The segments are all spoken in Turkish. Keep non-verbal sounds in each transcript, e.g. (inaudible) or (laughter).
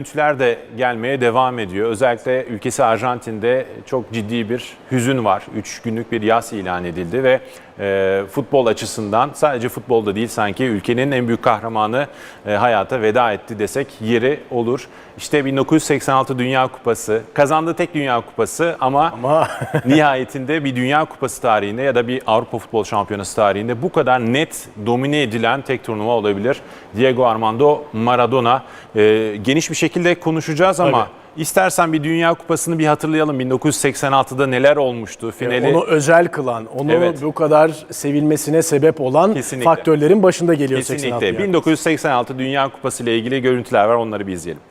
Görüntüler de gelmeye devam ediyor. Özellikle ülkesi Arjantin'de çok ciddi bir hüzün var. 3 günlük bir yas ilan edildi ve e, futbol açısından sadece futbolda değil sanki ülkenin en büyük kahramanı e, hayata veda etti desek yeri olur. İşte 1986 Dünya Kupası kazandığı tek Dünya Kupası ama, Ama (laughs) nihayetinde bir Dünya Kupası tarihinde ya da bir Avrupa Futbol Şampiyonası tarihinde bu kadar net domine edilen tek turnuva olabilir. Diego Armando Maradona. E, geniş bir şekilde konuşacağız ama istersen bir Dünya Kupası'nı bir hatırlayalım. 1986'da neler olmuştu? Finali onu özel kılan, onu Evet. bu kadar sevilmesine sebep olan Kesinlikle. faktörlerin başında geliyor kesinlikle 86 yani. 1986 Dünya Kupası ile ilgili görüntüler var. Onları bir izleyelim.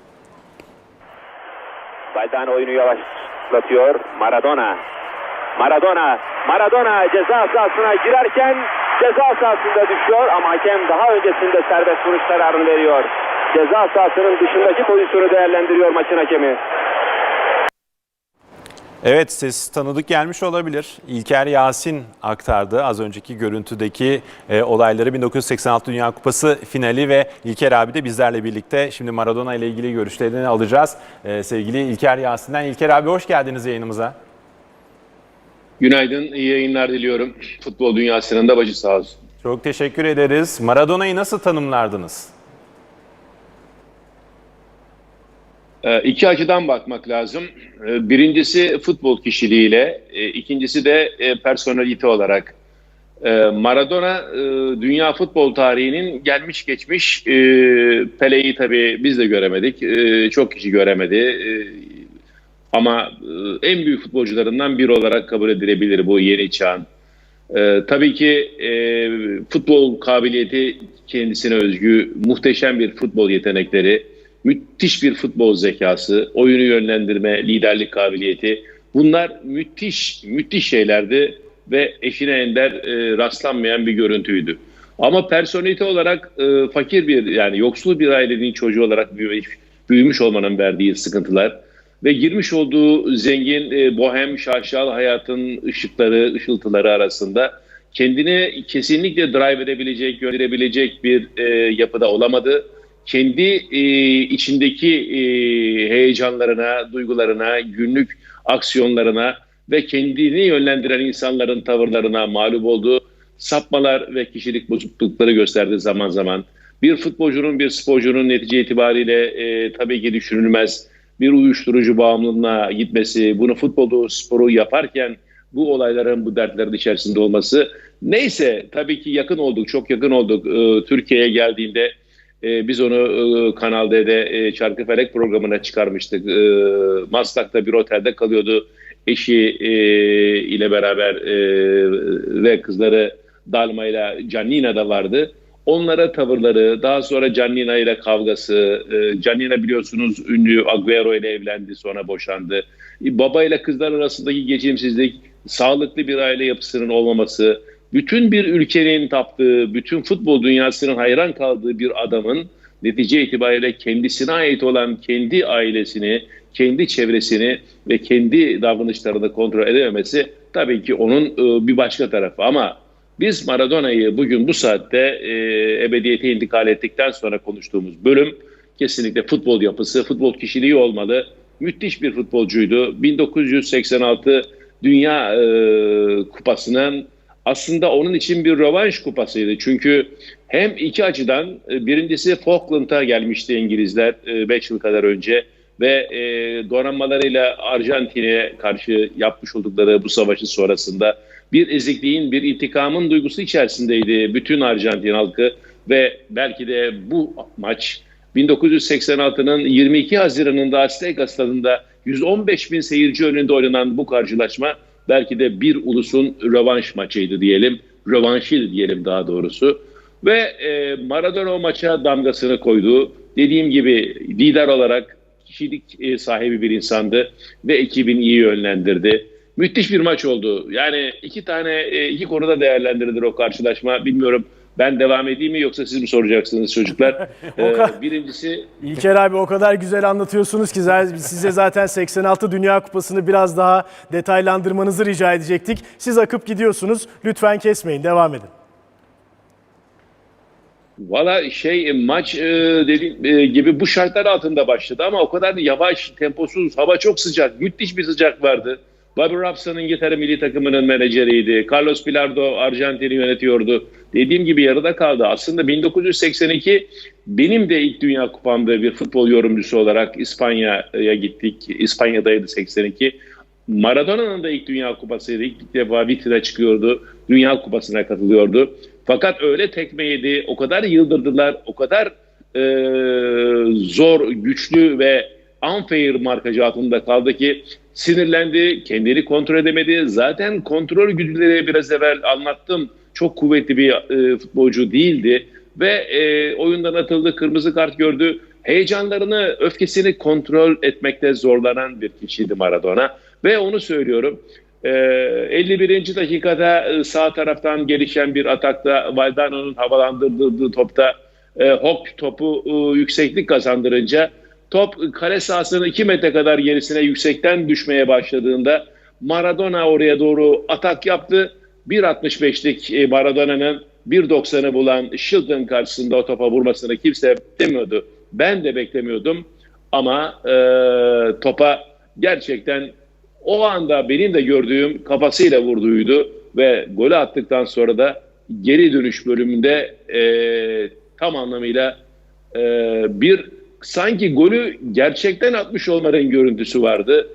Zidane oyunu yavaşlatıyor. Maradona. Maradona. Maradona ceza sahasına girerken ceza sahasında düşüyor ama hakem daha öncesinde serbest vuruş kararını veriyor. Ceza sahasının dışındaki pozisyonu değerlendiriyor maçın hakemi. Evet ses tanıdık gelmiş olabilir. İlker Yasin aktardı az önceki görüntüdeki e, olayları 1986 Dünya Kupası finali ve İlker abi de bizlerle birlikte şimdi Maradona ile ilgili görüşlerini alacağız. E, sevgili İlker Yasin'den. İlker abi hoş geldiniz yayınımıza. Günaydın, iyi yayınlar diliyorum. Futbol dünyasının da başı sağ olsun. Çok teşekkür ederiz. Maradona'yı nasıl tanımlardınız? Ee, iki açıdan bakmak lazım. Ee, birincisi futbol kişiliğiyle, e, ikincisi de e, personalite olarak. Ee, Maradona e, dünya futbol tarihinin gelmiş geçmiş Pele'yi tabii biz de göremedik. Çok kişi göremedi. Ama en büyük futbolcularından biri olarak kabul edilebilir bu yeni çağın. Ee, tabii ki futbol kabiliyeti kendisine özgü, muhteşem bir futbol yetenekleri, müthiş bir futbol zekası, oyunu yönlendirme, liderlik kabiliyeti. Bunlar müthiş, müthiş şeylerdi ve eşine ender e, rastlanmayan bir görüntüydü. Ama personelite olarak e, fakir bir yani yoksul bir ailenin çocuğu olarak büyümüş, olmanın verdiği sıkıntılar ve girmiş olduğu zengin e, bohem şaşalı hayatın ışıkları, ışıltıları arasında kendini kesinlikle drive edebilecek, gönderebilecek bir e, yapıda olamadı. Kendi e, içindeki e, heyecanlarına, duygularına, günlük aksiyonlarına ve kendini yönlendiren insanların tavırlarına mağlup oldu. Sapmalar ve kişilik bozuklukları gösterdi zaman zaman. Bir futbolcunun, bir sporcunun netice itibariyle e, tabii ki düşünülmez bir uyuşturucu bağımlılığına gitmesi, bunu futbolu, sporu yaparken bu olayların, bu dertlerin içerisinde olması. Neyse tabii ki yakın olduk, çok yakın olduk. Ee, Türkiye'ye geldiğinde e, biz onu e, Kanal D'de e, Çarkıfelek programına çıkarmıştık. E, Maslak'ta bir otelde kalıyordu. Eşi e, ile beraber e, ve kızları Dalma ile Canina da vardı. Onlara tavırları, daha sonra Canina ile kavgası, e, Canina biliyorsunuz ünlü Agüero ile evlendi sonra boşandı. E, Baba ile kızlar arasındaki geçimsizlik, sağlıklı bir aile yapısının olmaması, bütün bir ülkenin taptığı, bütün futbol dünyasının hayran kaldığı bir adamın netice itibariyle kendisine ait olan kendi ailesini, kendi çevresini ve kendi davranışlarını kontrol edememesi tabii ki onun e, bir başka tarafı ama biz Maradona'yı bugün bu saatte e, ebediyete intikal ettikten sonra konuştuğumuz bölüm kesinlikle futbol yapısı, futbol kişiliği olmalı. Müthiş bir futbolcuydu. 1986 Dünya e, Kupası'nın aslında onun için bir rövanş kupasıydı. Çünkü hem iki açıdan e, birincisi Falkland'a gelmişti İngilizler 5 yıl kadar önce ve e, donanmalarıyla Arjantin'e karşı yapmış oldukları bu savaşı sonrasında bir ezikliğin, bir intikamın duygusu içerisindeydi bütün Arjantin halkı ve belki de bu maç 1986'nın 22 Haziran'ında Azteca stadında 115 bin seyirci önünde oynanan bu karşılaşma belki de bir ulusun rövanş maçıydı diyelim. Rövanşıydı diyelim daha doğrusu. Ve e, Maradona o maça damgasını koydu. Dediğim gibi lider olarak kişilik e, sahibi bir insandı ve ekibini iyi yönlendirdi. Müthiş bir maç oldu. Yani iki tane e, iki konuda değerlendirilir o karşılaşma. Bilmiyorum ben devam edeyim mi yoksa siz mi soracaksınız çocuklar? (laughs) Ee, birincisi İlker abi o kadar güzel anlatıyorsunuz ki size zaten 86 Dünya Kupası'nı biraz daha detaylandırmanızı rica edecektik. Siz akıp gidiyorsunuz. Lütfen kesmeyin. Devam edin. Valla şey maç e, dediğim e, gibi bu şartlar altında başladı ama o kadar yavaş, temposuz, hava çok sıcak, müthiş bir sıcak vardı. Bobby Robson İngiltere milli takımının menajeriydi. Carlos Bilardo Arjantin'i yönetiyordu. Dediğim gibi yarıda kaldı. Aslında 1982 benim de ilk Dünya Kupamda bir futbol yorumcusu olarak İspanya'ya gittik. İspanya'daydı 82. Maradona'nın da ilk Dünya Kupasıydı. İlk defa vitrine çıkıyordu. Dünya Kupası'na katılıyordu. Fakat öyle tekme yedi, o kadar yıldırdılar, o kadar e, zor, güçlü ve unfair markacı altında kaldı ki sinirlendi, kendini kontrol edemedi. Zaten kontrol güdüleri biraz evvel anlattım. Çok kuvvetli bir e, futbolcu değildi ve e, oyundan atıldı, kırmızı kart gördü. Heyecanlarını, öfkesini kontrol etmekte zorlanan bir kişiydi Maradona. Ve onu söylüyorum, e, 51. dakikada e, sağ taraftan gelişen bir atakta Valdano'nun havalandırdığı topta e, Hok topu e, yükseklik kazandırınca top kale sahasının 2 metre kadar gerisine yüksekten düşmeye başladığında Maradona oraya doğru atak yaptı. 1.65'lik e, Maradona'nın 1.90'ı bulan Shilton karşısında o topa vurmasını kimse beklemiyordu. Ben de beklemiyordum ama e, topa gerçekten o anda benim de gördüğüm kafasıyla vurduğuydu ve golü attıktan sonra da geri dönüş bölümünde e, tam anlamıyla e, bir sanki golü gerçekten atmış olmanın görüntüsü vardı.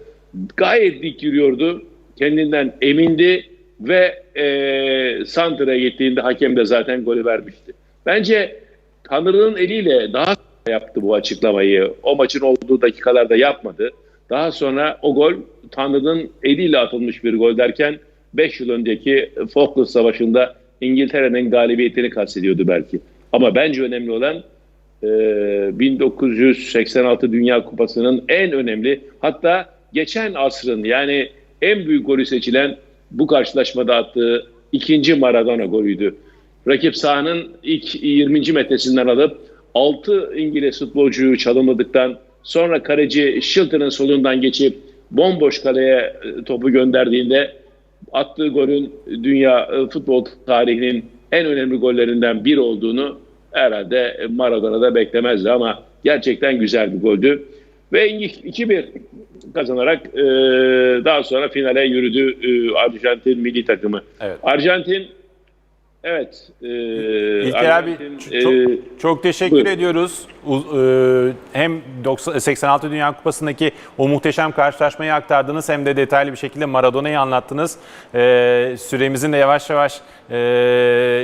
Gayet dik yürüyordu. Kendinden emindi ve e, Santra'ya gittiğinde hakem de zaten golü vermişti. Bence Tanrı'nın eliyle daha yaptı bu açıklamayı. O maçın olduğu dakikalarda yapmadı. Daha sonra o gol Tanrı'nın eliyle atılmış bir gol derken 5 yıl önceki Falkland Savaşı'nda İngiltere'nin galibiyetini kastediyordu belki. Ama bence önemli olan e, 1986 Dünya Kupası'nın en önemli hatta geçen asrın yani en büyük golü seçilen bu karşılaşmada attığı ikinci Maradona golüydü. Rakip sahanın ilk 20. metresinden alıp 6 İngiliz futbolcuyu çalımladıktan sonra kaleci Shilton'ın solundan geçip bomboş kaleye e, topu gönderdiğinde attığı golün dünya e, futbol tarihinin en önemli gollerinden biri olduğunu herhalde Maradona'da beklemezdi ama gerçekten güzel bir goldü. Ve 2-1 kazanarak e, daha sonra finale yürüdü e, Arjantin milli takımı. Evet. Arjantin evet e, İlker abi Arjantin, çok, e, çok teşekkür buyurun. ediyoruz. E, hem 90 86 Dünya Kupası'ndaki o muhteşem karşılaşmayı aktardınız hem de detaylı bir şekilde Maradona'yı anlattınız. E, süremizin de yavaş yavaş e,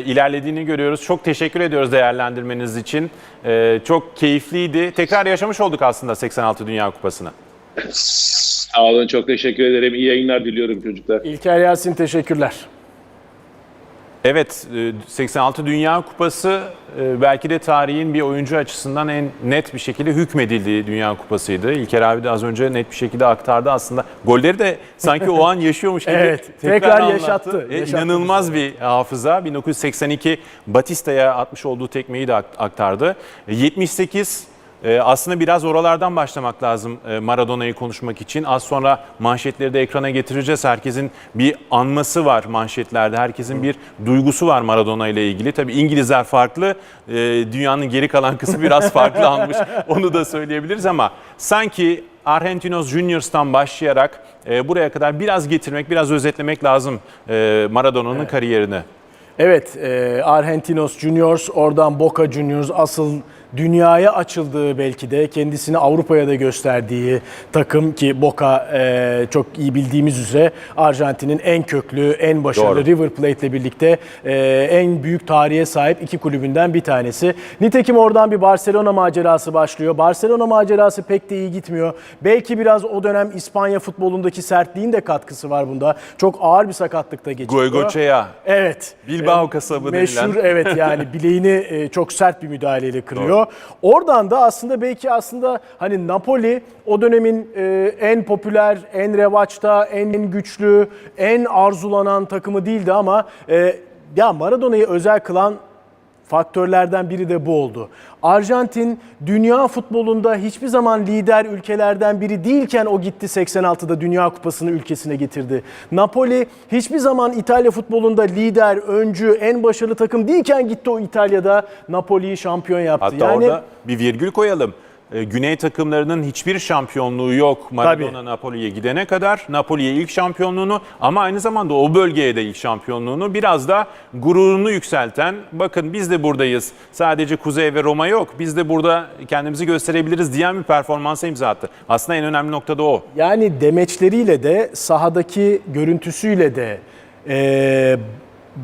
ilerlediğini görüyoruz. Çok teşekkür ediyoruz değerlendirmeniz için. E, çok keyifliydi. Tekrar yaşamış olduk aslında 86 Dünya Kupası'nı. Sağ olun çok teşekkür ederim. İyi yayınlar diliyorum çocuklar. İlker Yasin teşekkürler. Evet, e, 86 Dünya Kupası e, belki de tarihin bir oyuncu açısından en net bir şekilde hükmedildiği Dünya Kupası'ydı. İlker abi de az önce net bir şekilde aktardı aslında. Golleri de sanki o an yaşıyormuş gibi (laughs) Evet, tekrar anlattı. yaşattı. E, Yaşattı İnanılmaz bir hafıza. 1982 Batista'ya atmış olduğu tekmeyi de ak- aktardı. E, 78 ee, aslında biraz oralardan başlamak lazım e, Maradona'yı konuşmak için. Az sonra manşetleri de ekrana getireceğiz. Herkesin bir anması var manşetlerde. Herkesin bir duygusu var Maradona ile ilgili. Tabii İngilizler farklı. e, Dünyanın geri kalan kısmı biraz (laughs) farklı almış. Onu da söyleyebiliriz ama sanki Argentinos Juniors'tan başlayarak e, buraya kadar biraz getirmek, biraz özetlemek lazım Maradona'nın kariyerini. Evet, Argentinos Juniors, oradan Boca Juniors asıl dünyaya açıldığı belki de kendisini Avrupa'ya da gösterdiği takım ki Boca e, çok iyi bildiğimiz üzere Arjantin'in en köklü, en başarılı Doğru. River Plate ile birlikte e, en büyük tarihe sahip iki kulübünden bir tanesi. Nitekim oradan bir Barcelona macerası başlıyor. Barcelona macerası pek de iyi gitmiyor. Belki biraz o dönem İspanya futbolundaki sertliğin de katkısı var bunda. Çok ağır bir sakatlıkta geçiyor. Goygoçea, Evet. Bilbao kasabı Meşhur denilen. evet yani (laughs) bileğini e, çok sert bir müdahaleyle kırıyor. Oradan da aslında belki aslında hani Napoli o dönemin e, en popüler, en revaçta, en güçlü, en arzulanan takımı değildi ama e, ya Maradona'yı özel kılan faktörlerden biri de bu oldu. Arjantin dünya futbolunda hiçbir zaman lider ülkelerden biri değilken o gitti 86'da Dünya Kupası'nı ülkesine getirdi. Napoli hiçbir zaman İtalya futbolunda lider, öncü, en başarılı takım değilken gitti o İtalya'da Napoli'yi şampiyon yaptı. Hatta yani orada bir virgül koyalım. Ee, Güney takımlarının hiçbir şampiyonluğu yok Maradona Napoli'ye gidene kadar. Napoli'ye ilk şampiyonluğunu ama aynı zamanda o bölgeye de ilk şampiyonluğunu biraz da gururunu yükselten bakın biz de buradayız. Sadece Kuzey ve Roma yok. Biz de burada kendimizi gösterebiliriz diyen bir performansa imza attı. Aslında en önemli nokta da o. Yani demeçleriyle de sahadaki görüntüsüyle de eee,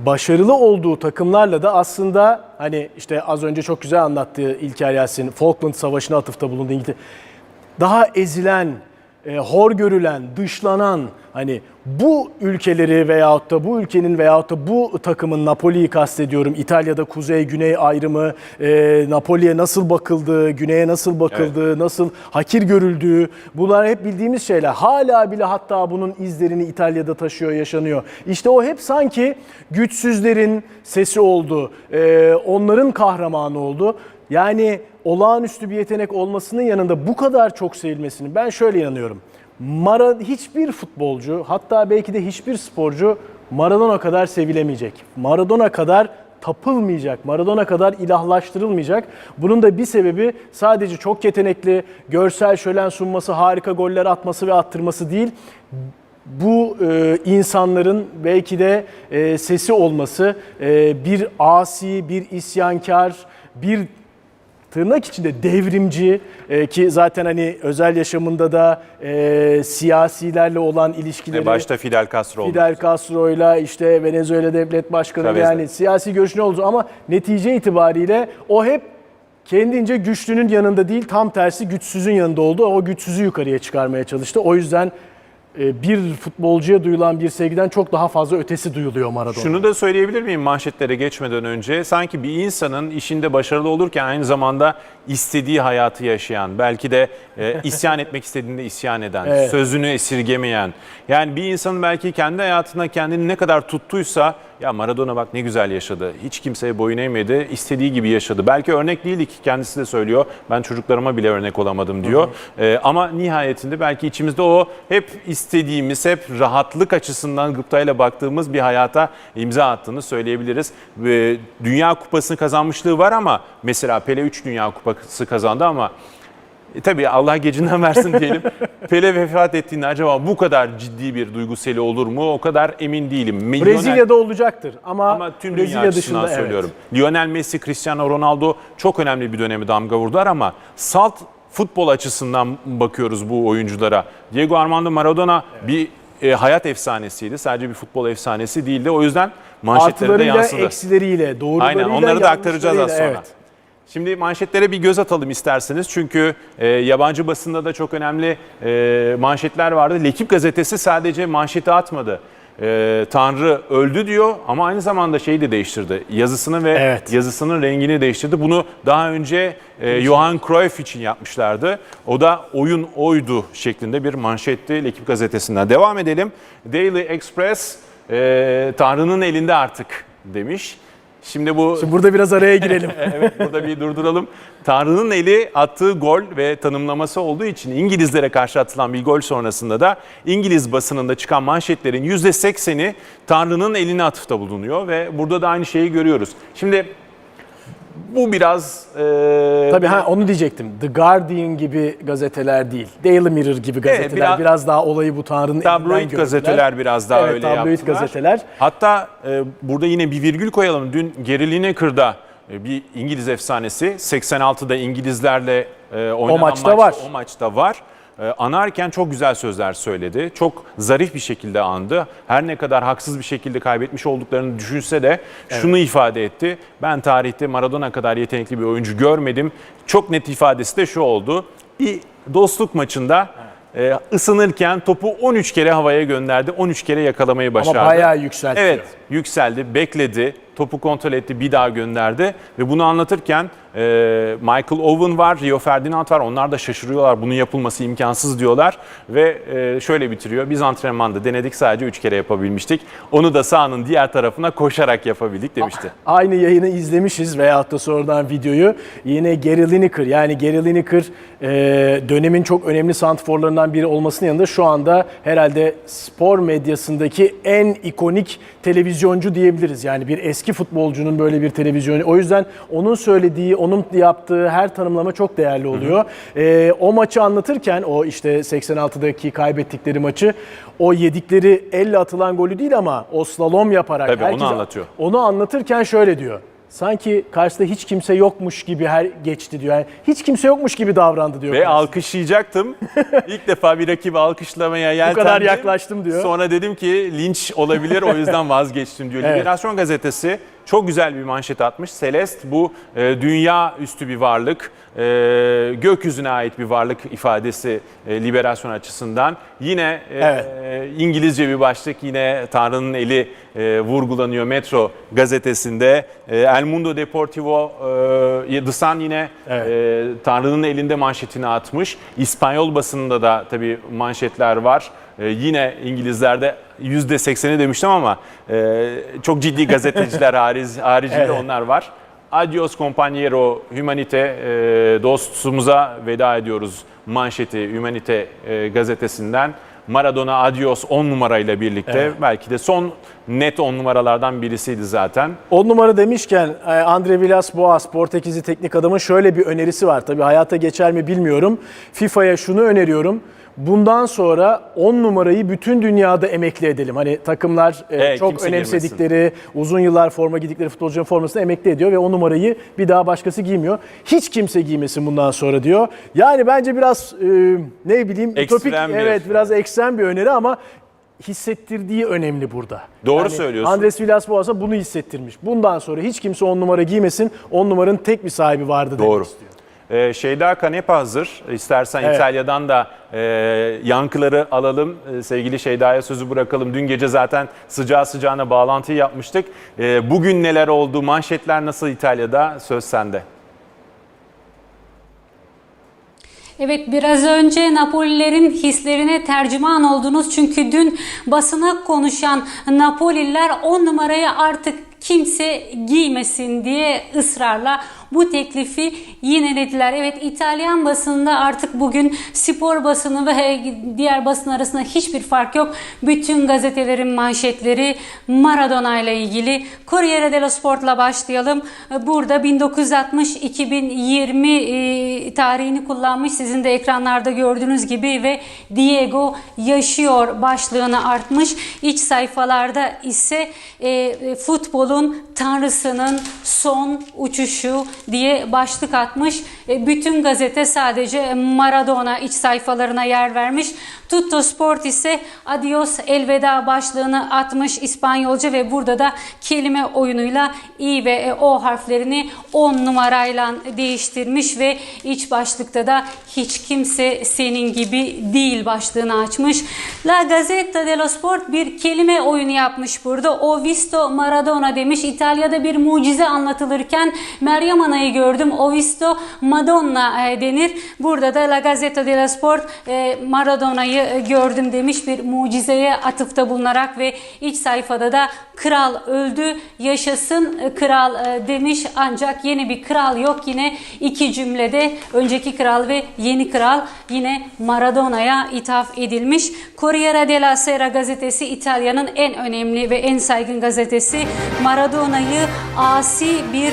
başarılı olduğu takımlarla da aslında hani işte az önce çok güzel anlattığı İlker Yasin Falkland Savaşı'na atıfta bulundu İngiltere. Daha ezilen, e, hor görülen, dışlanan hani bu ülkeleri veyahut da bu ülkenin veyahut da bu takımın Napoli'yi kastediyorum. İtalya'da kuzey-güney ayrımı, e, Napoli'ye nasıl bakıldığı, güneye nasıl bakıldığı, nasıl hakir görüldüğü bunlar hep bildiğimiz şeyler. Hala bile hatta bunun izlerini İtalya'da taşıyor, yaşanıyor. İşte o hep sanki güçsüzlerin sesi oldu, e, onların kahramanı oldu. Yani olağanüstü bir yetenek olmasının yanında bu kadar çok sevilmesini ben şöyle inanıyorum. Mara hiçbir futbolcu hatta belki de hiçbir sporcu Maradona kadar sevilemeyecek. Maradona kadar tapılmayacak. Maradona kadar ilahlaştırılmayacak. Bunun da bir sebebi sadece çok yetenekli, görsel şölen sunması, harika goller atması ve attırması değil bu e, insanların belki de e, sesi olması, e, bir asi, bir isyankar, bir tırnak içinde devrimci e, ki zaten hani özel yaşamında da e, siyasilerle olan ilişkileri E, Başta Fidel Castro oldu. Fidel Castro'yla işte Venezuela devlet başkanı Chavez'le. yani siyasi görüşü ne oldu ama netice itibariyle o hep kendince güçlünün yanında değil tam tersi güçsüzün yanında oldu. O güçsüzü yukarıya çıkarmaya çalıştı. O yüzden bir futbolcuya duyulan bir sevgiden çok daha fazla ötesi duyuluyor Maradona. Şunu da söyleyebilir miyim manşetlere geçmeden önce? Sanki bir insanın işinde başarılı olurken aynı zamanda istediği hayatı yaşayan, belki de e, (laughs) isyan etmek istediğinde isyan eden, Evet. sözünü esirgemeyen. Yani bir insanın belki kendi hayatında kendini ne kadar tuttuysa ya Maradona bak ne güzel yaşadı. Hiç kimseye boyun eğmedi. istediği gibi yaşadı. Belki örnek değildik. Kendisi de söylüyor. Ben çocuklarıma bile örnek olamadım diyor. Ee, ama nihayetinde belki içimizde o hep istediğimiz, hep rahatlık açısından gıptayla baktığımız bir hayata imza attığını söyleyebiliriz. Ve Dünya Kupası'nı kazanmışlığı var ama mesela Pele 3 Dünya Kupası kazandı ama e, tabii Allah gecinden versin diyelim. (laughs) Pele vefat ettiğinde acaba bu kadar ciddi bir duyguseli olur mu? O kadar emin değilim. Milyoner- Brezilya'da olacaktır ama, ama tüm dünya Brezilya açısından dışında evet. söylüyorum. Lionel Messi, Cristiano Ronaldo çok önemli bir dönemi damga vurdular ama salt futbol açısından bakıyoruz bu oyunculara. Diego Armando Maradona bir e, hayat efsanesiydi. Sadece bir futbol efsanesi değildi. O yüzden manşetlerinde Artılarıyla, yansıdı. eksileriyle, doğrularıyla, Aynen onları da aktaracağız az sonra. evet. Şimdi manşetlere bir göz atalım isterseniz. Çünkü e, yabancı basında da çok önemli e, manşetler vardı. Lekip gazetesi sadece manşeti atmadı. E, Tanrı öldü diyor ama aynı zamanda şeyi de değiştirdi. Yazısını ve Evet. yazısının rengini değiştirdi. Bunu daha önce e, Johan Cruyff için yapmışlardı. O da oyun oydu şeklinde bir manşetti Lekip gazetesinden. Devam edelim. Daily Express e, Tanrı'nın elinde artık demiş. Şimdi bu Şimdi burada biraz araya girelim. (laughs) evet burada bir durduralım. Tanrı'nın eli attığı gol ve tanımlaması olduğu için İngilizlere karşı atılan bir gol sonrasında da İngiliz basınında çıkan manşetlerin %80'i Tanrı'nın eline atıfta bulunuyor ve burada da aynı şeyi görüyoruz. Şimdi bu biraz e, Tabii ha onu diyecektim. The Guardian gibi gazeteler değil. Daily Mirror gibi gazeteler. biraz, biraz- daha olayı bu Tanrı'nın elinden tabloid gördüler. gazeteler biraz daha Evet, öyle tabloid yaptılar. gazeteler. Hatta e, burada yine bir virgül koyalım. Dün Gary Lineker'da e, bir İngiliz efsanesi 86'da İngilizlerle e, oynanan maçta maç- var. O maçta var. E, anarken çok güzel sözler söyledi. Çok zarif bir şekilde andı. Her ne kadar haksız bir şekilde kaybetmiş olduklarını düşünse de şunu ifade etti. Ben tarihte Maradona kadar yetenekli bir oyuncu görmedim. Çok net ifadesi de şu oldu. Bir dostluk maçında e, ısınırken topu 13 kere havaya gönderdi. 13 kere yakalamayı başardı. bayağı yükseltiyor. Evet. Yükseldi, bekledi, topu kontrol etti, bir daha gönderdi ve bunu anlatırken e, Michael Owen var, Rio Ferdinand var. Onlar da şaşırıyorlar. Bunun yapılması imkansız diyorlar ve e, şöyle bitiriyor. Biz antrenmanda denedik sadece 3 kere yapabilmiştik. Onu da sahanın diğer tarafına koşarak yapabildik demişti. Aynı yayını izlemişiz veyahut da sonradan videoyu. Yine Gary Lineker yani Gary Lineker e, dönemin çok önemli santrforlarından biri olmasının yanında şu anda herhalde spor medyasındaki en ikonik televizyoncu diyebiliriz. Yani bir eski futbolcunun böyle bir televizyonu. O yüzden onun söylediği, onun yaptığı her tanımlama çok değerli oluyor. E, o maçı anlatırken o işte 86'daki kaybettikleri maçı o yedikleri elle atılan golü değil ama o slalom yaparak Tabii, onu herkese- anlatıyor. onu anlatırken şöyle diyor. Sanki karşıda hiç kimse yokmuş gibi her geçti diyor. Yani hiç kimse yokmuş gibi davrandı diyor. Ve karşısında. alkışlayacaktım. (laughs) İlk defa bir rakibi alkışlamaya yeltendim. kadar yaklaştım diyor. Sonra dedim ki linç olabilir o yüzden (laughs) vazgeçtim diyor. Evet. Liberasyon gazetesi çok güzel bir manşet atmış. Celest bu e, dünya üstü bir varlık, e, gökyüzüne ait bir varlık ifadesi e, liberasyon açısından. Yine e, Evet. e, İngilizce bir başlık yine Tanrı'nın eli e, vurgulanıyor Metro gazetesinde. E, El Mundo Deportivo, e, The Sun yine Evet. e, Tanrı'nın elinde manşetini atmış. İspanyol basınında da tabii manşetler var. E, yine İngilizlerde %80'i demiştim ama e, çok ciddi gazeteciler (laughs) hariz, haricinde Evet. onlar var. Adios compañero humanite e, dostumuza veda ediyoruz manşeti Humanite e, gazetesinden. Maradona adios 10 numarayla birlikte Evet. belki de son net 10 numaralardan birisiydi zaten. 10 numara demişken e, Andre Villas-Boas Portekizli teknik adamın şöyle bir önerisi var. Tabii hayata geçer mi bilmiyorum. FIFA'ya şunu öneriyorum. Bundan sonra 10 numarayı bütün dünyada emekli edelim. Hani takımlar e, çok önemsedikleri, uzun yıllar forma giydikleri futbolcunun formasını emekli ediyor ve o numarayı bir daha başkası giymiyor. Hiç kimse giymesin bundan sonra diyor. Yani bence biraz e, ne bileyim bir- evet biraz ekstrem bir öneri ama hissettirdiği önemli burada. Doğru söylüyorsun. Andres Villas-Boas'a bunu hissettirmiş. Bundan sonra hiç kimse 10 numara giymesin. 10 numaranın tek bir sahibi vardı demek Doğru. istiyor. Ee, Şeyda Kanepa hazır. İstersen Evet. İtalya'dan da e, yankıları alalım. E, sevgili Şeyda'ya sözü bırakalım. Dün gece zaten sıcağı sıcağına bağlantıyı yapmıştık. E, bugün neler oldu? Manşetler nasıl İtalya'da? Söz sende. Evet biraz önce Napolilerin hislerine tercüman oldunuz. Çünkü dün basına konuşan Napolililer 10 numarayı artık kimse giymesin diye ısrarla bu teklifi yinelediler. Evet İtalyan basınında artık bugün spor basını ve diğer basın arasında hiçbir fark yok. Bütün gazetelerin manşetleri Maradona ile ilgili. Corriere dello Sport'la başlayalım. Burada 1960-2020 e, tarihini kullanmış sizin de ekranlarda gördüğünüz gibi ve Diego yaşıyor başlığını artmış. İç sayfalarda ise e, futbolun tanrısının son uçuşu diye başlık atmış. E, bütün gazete sadece Maradona iç sayfalarına yer vermiş. Tutto Sport ise Adios elveda başlığını atmış İspanyolca ve burada da kelime oyunuyla i ve e, o harflerini 10 numarayla değiştirmiş ve iç başlıkta da hiç kimse senin gibi değil başlığını açmış. La Gazzetta dello Sport bir kelime oyunu yapmış burada. O visto Maradona demiş. İtalya'da bir mucize anlatılırken Meryem Ana'yı gördüm. O visto Madonna e, denir. Burada da La Gazzetta dello Sport e, Maradona'yı e, gördüm demiş bir mucizeye atıfta bulunarak ve iç sayfada da kral öldü yaşasın kral demiş ancak yeni bir kral yok yine iki cümlede önceki kral ve yeni kral yine Maradona'ya ithaf edilmiş. Corriere della Sera gazetesi İtalya'nın en önemli ve en saygın gazetesi Maradona'yı asi bir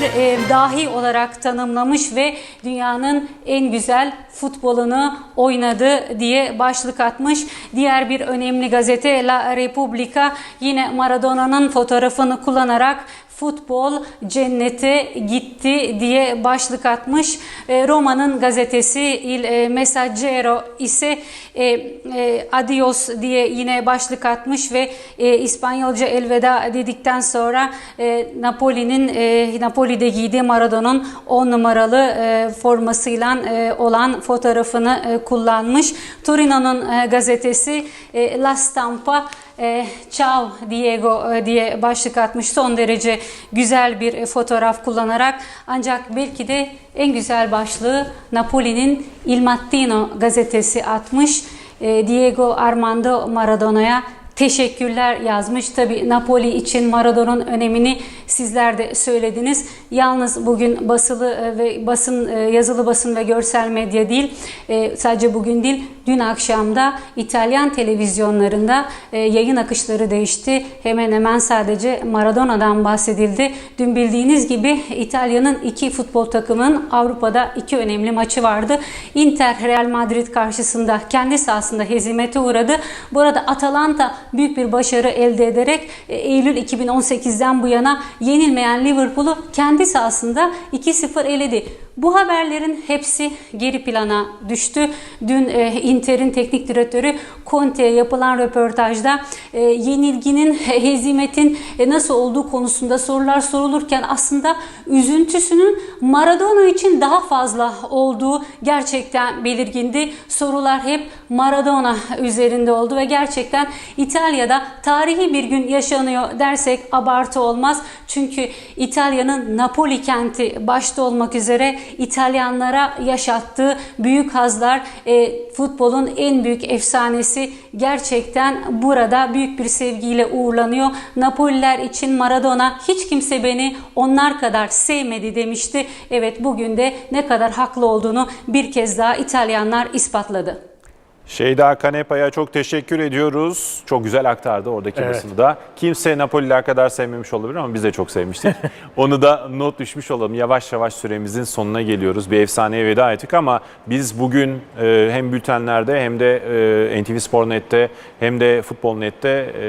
dahi olarak tanımlamış ve dünyanın en güzel futbolunu oynadı diye başlık atmış. Diğer bir önemli gazete La Repubblica yine Maradona'nın fotoğrafını kullanarak futbol cennete gitti diye başlık atmış. E, Roma'nın gazetesi Il e, Messaggero ise e, adios diye yine başlık atmış ve İspanyolca elveda dedikten sonra Napoli'nin Napoli'de giydiği Maradona'nın 10 numaralı formasıyla olan fotoğrafını kullanmış. Torino'nun gazetesi La Stampa Ciao Diego diye başlık atmış. Son derece güzel bir e, fotoğraf kullanarak ancak belki de en güzel başlığı Napoli'nin Il Mattino gazetesi atmış. E, Diego Armando Maradona'ya teşekkürler yazmış. Tabi Napoli için Maradona'nın önemini sizler de söylediniz. Yalnız bugün basılı e, ve basın yazılı basın ve görsel medya değil sadece bugün değil dün akşamda İtalyan televizyonlarında e, yayın akışları değişti. Hemen hemen sadece Maradona'dan bahsedildi. Dün bildiğiniz gibi İtalya'nın iki futbol takımının Avrupa'da iki önemli maçı vardı. Inter Real Madrid karşısında kendi sahasında hezimete uğradı. Bu arada Atalanta büyük bir başarı elde ederek e, Eylül 2018'den bu yana yenilmeyen Liverpool'u kendi sahasında 2-0 eledi. Bu haberlerin hepsi geri plana düştü. Dün e, Inter'in teknik direktörü Conte'ye yapılan röportajda e, yenilginin, (laughs) hezimetin e, nasıl olduğu konusunda sorular sorulurken aslında üzüntüsünün Maradona için daha fazla olduğu gerçekten belirgindi. Sorular hep Maradona üzerinde oldu ve gerçekten İtalya'da tarihi bir gün yaşanıyor dersek abartı olmaz. Çünkü İtalya'nın Napoli kenti başta olmak üzere İtalyanlara yaşattığı büyük hazlar e, futbolun en büyük efsanesi gerçekten burada büyük bir sevgiyle uğurlanıyor. Napoliler için Maradona hiç kimse beni onlar kadar sevmedi demişti. Evet bugün de ne kadar haklı olduğunu bir kez daha İtalyanlar ispatladı. Şeyda Kanepa'ya çok teşekkür ediyoruz. Çok güzel aktardı oradaki Evet. basını da. Kimse Napoli'ler kadar sevmemiş olabilir ama biz de çok sevmiştik. (laughs) Onu da not düşmüş olalım. Yavaş yavaş süremizin sonuna geliyoruz. Bir efsaneye veda ettik ama biz bugün e, hem bültenlerde hem de e, NTV Spor.net'te hem de Futbol.net'te e,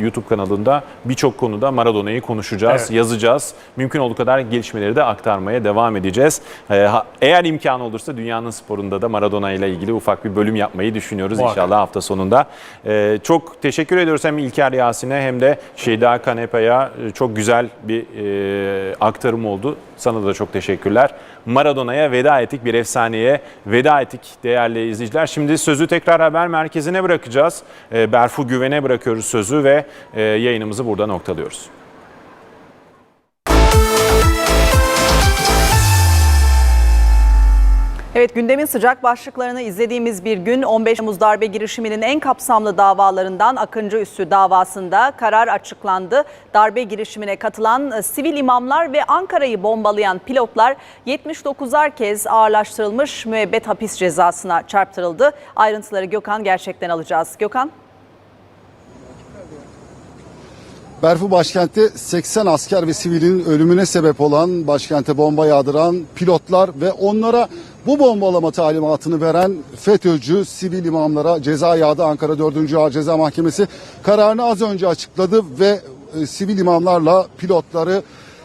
YouTube kanalında birçok konuda Maradona'yı konuşacağız, Evet. yazacağız. Mümkün olduğu kadar gelişmeleri de aktarmaya devam edeceğiz. E, eğer imkanı olursa dünyanın sporunda da Maradona ile ilgili ufak bir bölüm yapmayı düşünüyoruz Muhakkak. inşallah hafta sonunda. Ee, çok teşekkür ediyoruz hem İlker Yasin'e hem de Şeyda Kanepa'ya Ee, çok güzel bir e, aktarım oldu. Sana da çok teşekkürler. Maradona'ya veda ettik, bir efsaneye veda ettik değerli izleyiciler. Şimdi sözü tekrar haber merkezine bırakacağız. Ee, Berfu Güven'e bırakıyoruz sözü ve e, yayınımızı burada noktalıyoruz. Evet gündemin sıcak başlıklarını izlediğimiz bir gün 15 Temmuz darbe girişiminin en kapsamlı davalarından Akıncı Üssü davasında karar açıklandı. Darbe girişimine katılan e, sivil imamlar ve Ankara'yı bombalayan pilotlar 79'ar kez ağırlaştırılmış müebbet hapis cezasına çarptırıldı. Ayrıntıları Gökhan gerçekten alacağız. Gökhan. Berfu başkentte 80 asker ve sivilin ölümüne sebep olan başkente bomba yağdıran pilotlar ve onlara bu bombalama talimatını veren FETÖ'cü sivil imamlara ceza yağdı. Ankara 4. Ağır Ceza Mahkemesi kararını az önce açıkladı ve e, sivil imamlarla pilotları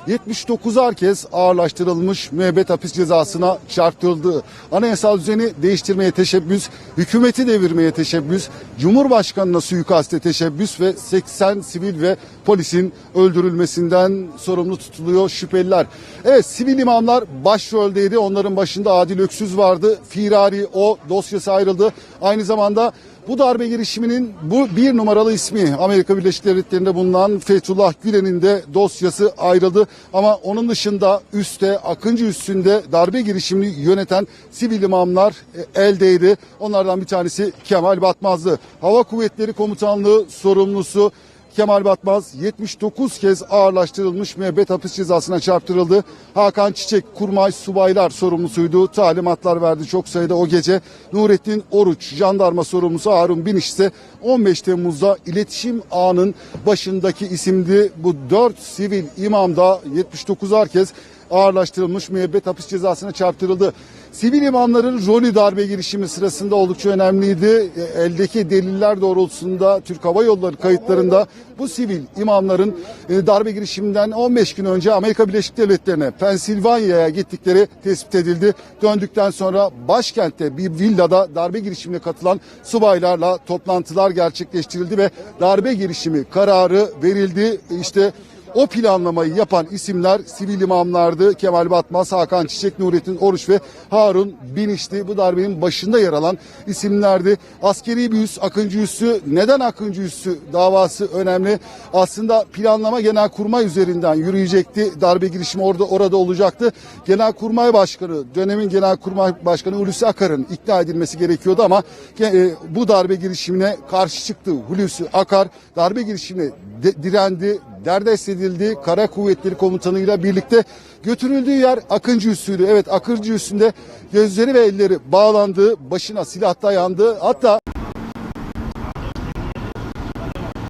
79'ar kez ağırlaştırılmış müebbet hapis cezasına çarptırıldı. Anayasal düzeni değiştirmeye teşebbüs, hükümeti devirmeye teşebbüs, Cumhurbaşkanına suikaste teşebbüs ve 80 sivil ve polisin öldürülmesinden sorumlu tutuluyor şüpheliler. Evet sivil imamlar başroldeydi. Onların başında Adil Öksüz vardı. Firari o dosyası ayrıldı. Aynı zamanda bu darbe girişiminin bu bir numaralı ismi Amerika Birleşik Devletleri'nde bulunan Fethullah Gülen'in de dosyası ayrıldı. Ama onun dışında üstte Akıncı üstünde darbe girişimini yöneten sivil imamlar e, eldeydi. Onlardan bir tanesi Kemal Batmaz'dı. Hava Kuvvetleri Komutanlığı sorumlusu Kemal Batmaz 79 kez ağırlaştırılmış müebbet hapis cezasına çarptırıldı. Hakan Çiçek kurmay subaylar sorumlusuydu. Talimatlar verdi çok sayıda o gece. Nurettin Oruç jandarma sorumlusu Harun Biniş ise 15 Temmuz'da iletişim ağının başındaki isimdi. Bu 4 sivil imam da 79'ar kez ağırlaştırılmış müebbet hapis cezasına çarptırıldı. Sivil imamların rolü darbe girişimi sırasında oldukça önemliydi. E, Eldeki deliller doğrultusunda Türk Hava Yolları kayıtlarında bu sivil imamların e, darbe girişiminden 15 gün önce Amerika Birleşik Devletleri'ne Pensilvanya'ya gittikleri tespit edildi. Döndükten sonra başkentte bir villada darbe girişimine katılan subaylarla toplantılar gerçekleştirildi ve darbe girişimi kararı verildi. İşte o planlamayı yapan isimler sivil imamlardı. Kemal Batmaz, Hakan Çiçek, Nurettin Oruç ve Harun Binişti. Bu darbenin başında yer alan isimlerdi. Askeri bir üs, Akıncı Üssü. Neden Akıncı Üssü davası önemli? Aslında planlama Genelkurmay üzerinden yürüyecekti. Darbe girişimi orada orada olacaktı. Genelkurmay Başkanı, dönemin Genelkurmay Başkanı Hulusi Akar'ın ikna edilmesi gerekiyordu ama e, bu darbe girişimine karşı çıktı. Hulusi Akar darbe girişimine direndi, derdest edildi. Kara Kuvvetleri Komutanı'yla birlikte götürüldüğü yer Akıncı Üssü'ydü. Evet Akıncı Üssü'nde gözleri ve elleri bağlandı, başına silah dayandı. Hatta